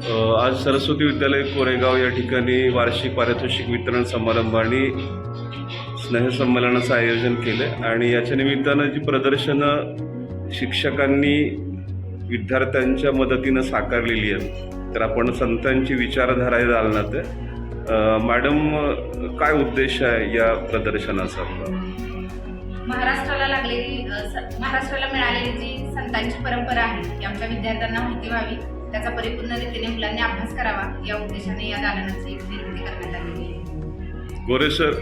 आज सरस्वती विद्यालय कोरेगाव या ठिकाणी वार्षिक पारितोषिक वितरण समारंभ आणि स्नेहसंमेलनाचं आयोजन केलं. आणि याच्या निमित्तानं जी प्रदर्शनं शिक्षकांनी विद्यार्थ्यांच्या मदतीनं साकारलेली आहेत तर आपण संतांची विचारधारा या दालनात आहे. मॅडम काय उद्देश आहे या प्रदर्शनाचा? महाराष्ट्राला लागलेली महाराष्ट्राला मिळालेली जी संतांची परंपरा आहे ती आमच्या विद्यार्थ्यांना माहिती व्हावी. त्याचा परिपूर्ण रीतीने मुलांनी अभ्यास करावा या उद्देशाने या दालनाची निर्मिती करण्यात आलेली आहे गोरे सर.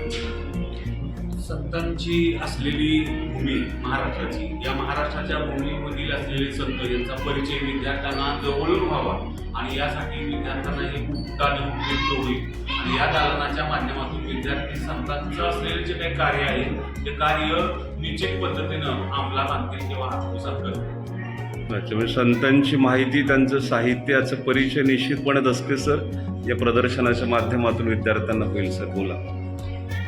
संतांची असलेली भूमी महाराष्ट्राची या महाराष्ट्राच्या भूमीमधील असलेले संत यांचा परिचय विद्यार्थ्यांना जवळून व्हावा आणि यासाठी विद्यार्थ्यांना हे मुक्त आणि उपयुक्त होईल आणि या दालनाच्या माध्यमातून विद्यार्थी संतांचं असलेले जे काही कार्य आहे ते कार्य निश्चित पद्धतीनं अंमलात आणतील किंवा आत्मसात करतील. अच्छा म्हणजे संतांची माहिती त्यांचं साहित्याचं परिचय निश्चितपणे असते सर. या प्रदर्शनाच्या माध्यमातून विद्यार्थ्यांना होईल सर. बोला.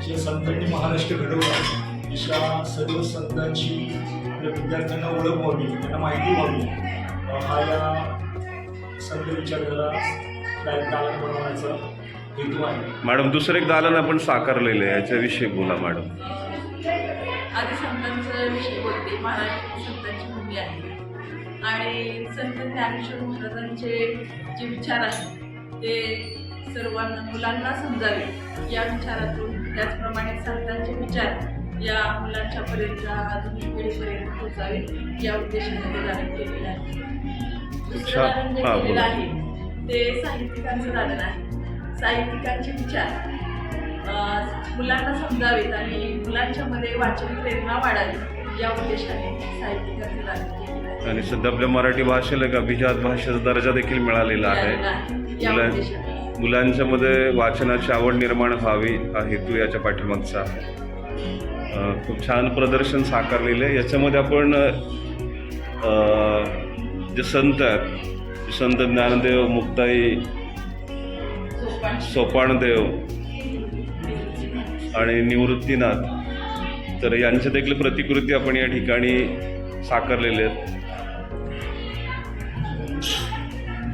जे संतांनी महाराष्ट्र घडवला अशा सर्व संतांची आपल्या विद्यार्थ्यांना ओळख व्हावी त्यांना माहिती व्हावी. हा या संत विचाराला दालन बनवण्याचा हेतू आहे. मॅडम दुसरं एक दालन आपण साकारलेलं आहे याच्याविषयी बोला मॅडम. आधी संतांचा विषय बोलते महाराष्ट्र संतांची भूमी आहे. आणि संत ज्ञानेश्वर महाराजांचे जे विचार आहेत ते सर्वांना मुलांना समजावे या विचारातून त्याचप्रमाणे संतांचे विचार या मुलांच्या पर्यंत आधुनिक पिढीपर्यंत पोहोचावे या उद्देशाने ते दालन केलेलं आहे दुसरं. दालन जे केलेलं. आहे ते साहित्यिकांचं दालन आहे साहित्यिकांचे विचार मुलांना समजावेत आणि मुलांच्यामध्ये वाचन प्रेरणा वाढावी या उद्देशाने साहित्यिकांचं दालन केलेलं आहे आणि सध्या आपल्या मराठी भाषेला एक अभिजात भाषेचा दर्जा देखील मिळालेला आहे. मिळालेलं आहे. या मुलां- उद्देशाने. मुलांच्या मध्ये वाचनाची आवड निर्माण व्हावी हा हेतू याच्या पाठीमागचा आहे. अ, खूप छान प्रदर्शन साकारलेलं आहे. याच्यामध्ये आपण अ, जे संत आहेत संत ज्ञानदेव मुक्ताई सोपान सोपाणदेव आणि निवृत्तीनाथ तर यांच्या देखील प्रतिकृती आपण या ठिकाणी साकारलेल्या आहेत.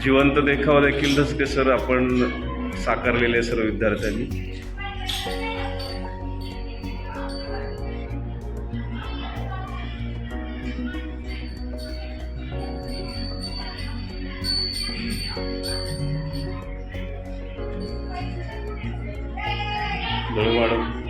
जिवंत देखावा देखील धसके सर आपण साकारलेले आहे सर्व विद्यार्थ्यांनी. बरं मॅडम